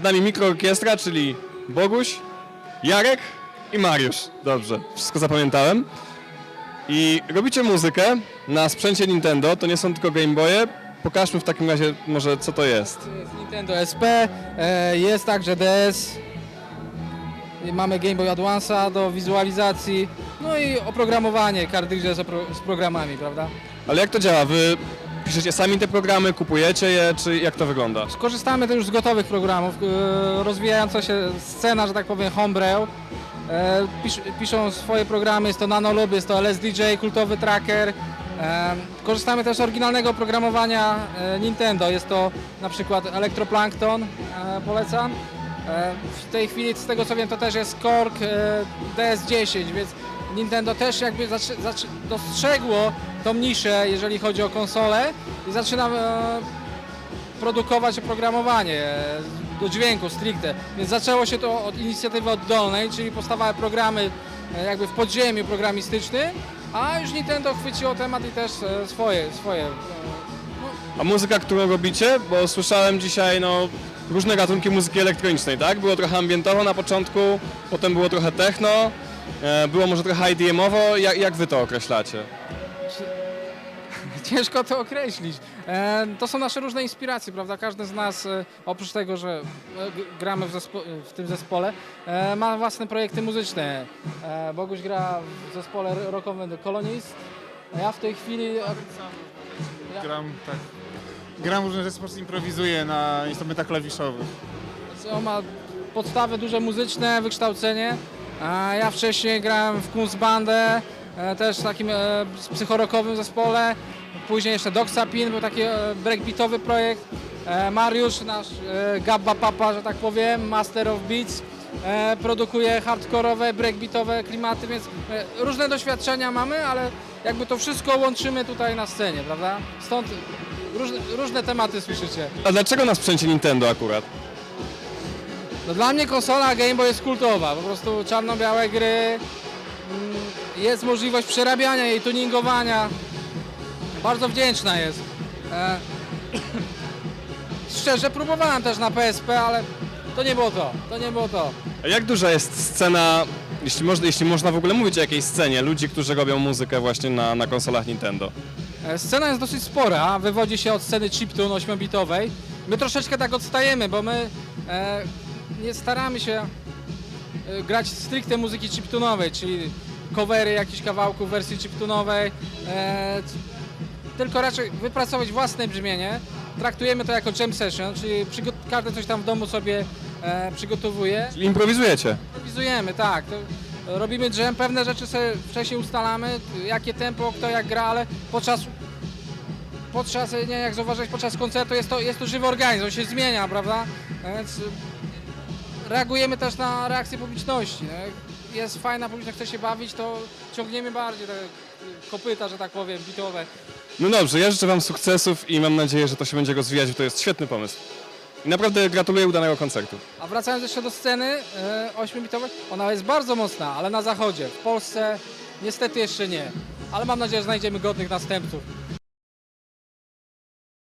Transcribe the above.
Przed nami mikroorkiestra, czyli Boguś, Jarek i Mariusz. Dobrze, wszystko zapamiętałem. I robicie muzykę na sprzęcie Nintendo, to nie są tylko Game Boye. Pokażmy w takim razie może co to jest. To jest Nintendo SP, e, jest także DS, i mamy Game Boy Advance'a do wizualizacji, no i oprogramowanie, kartridże z, opro- z programami, prawda? Ale jak to działa? Wy piszecie sami te programy, kupujecie je, czy jak to wygląda? Skorzystamy też już z gotowych programów, e, rozwijająca się scena, że tak powiem, homebrew. E, pisz, piszą swoje programy, jest to Nanolob, jest to LSDJ, kultowy tracker. E, korzystamy też z oryginalnego oprogramowania Nintendo, jest to na przykład Electroplankton, polecam. W tej chwili, z tego co wiem, to też jest Korg e, DS10, więc Nintendo też jakby dostrzegło tą niszę, jeżeli chodzi o konsolę i zaczyna e, produkować oprogramowanie do dźwięku stricte. Więc zaczęło się to od inicjatywy oddolnej, czyli powstawały programy e, jakby w podziemiu programistycznym, a już Nintendo chwyciło temat i też e, swoje, swoje. e, A muzyka, którą robicie? Bo słyszałem dzisiaj no, różne gatunki muzyki elektronicznej, tak? Było trochę ambientowo na początku, potem było trochę techno, było może trochę IDM-owo. Jak, jak wy to określacie? Ciężko to określić. E, To są nasze różne inspiracje, prawda? Każdy z nas, e, oprócz tego, że e, gramy w, w tym zespole, ma własne projekty muzyczne. Boguś gra w zespole rockowym The Colonies. a Ja w tej chwili Gram, tak. Gram różne rzeczy, po prostu improwizuję na instrumentach klawiszowych. On ma podstawy duże muzyczne, wykształcenie. A ja wcześniej grałem w Kunstbandę, też w takim psychorokowym zespole. Później jeszcze Doxapin, był taki e, breakbeatowy projekt. E, Mariusz, nasz e, Gabba Papa, że tak powiem, Master of Beats. Produkuje hardkorowe, breakbeatowe klimaty, więc różne doświadczenia mamy, ale jakby to wszystko łączymy tutaj na scenie, prawda? Stąd różne, różne tematy słyszycie. A dlaczego na sprzęcie Nintendo akurat? No dla mnie konsola Game Boy jest kultowa, po prostu czarno-białe gry, mm, jest możliwość przerabiania jej, tuningowania, bardzo wdzięczna jest. E, szczerze próbowałem też na PSP, ale to nie było to, to nie było to. A jak duża jest scena, jeśli, można, jeśli można w ogóle mówić o jakiejś scenie, ludzi, którzy robią muzykę właśnie na, na konsolach Nintendo? E, Scena jest dosyć spora, wywodzi się od sceny chiptune 8-bitowej. My troszeczkę tak odstajemy, bo my e, nie staramy się e, grać stricte muzyki chiptunowej, czyli covery jakichś kawałków w wersji chiptunowej, e, c- tylko raczej wypracować własne brzmienie. Traktujemy to jako jam session, czyli każdy coś tam w domu sobie e, przygotowuje. Czyli improwizujecie? Improwizujemy, tak. To robimy jam, pewne rzeczy sobie wcześniej ustalamy, jakie tempo, kto jak gra, ale podczas, podczas nie jak zauważyłeś, podczas koncertu jest to, jest to żywy organizm, on się zmienia, prawda? Więc y, reagujemy też na reakcję publiczności. No. Jak Jest fajna publiczność, chce się bawić, to ciągniemy bardziej te kopyta, że tak powiem, bitowe. No dobrze, ja życzę wam sukcesów i mam nadzieję, że to się będzie rozwijać, bo to jest świetny pomysł. I naprawdę gratuluję udanego koncertu. A wracając jeszcze do sceny e, 8-bitowej, ona jest bardzo mocna, ale na zachodzie. W Polsce niestety jeszcze nie. Ale mam nadzieję, że znajdziemy godnych następców.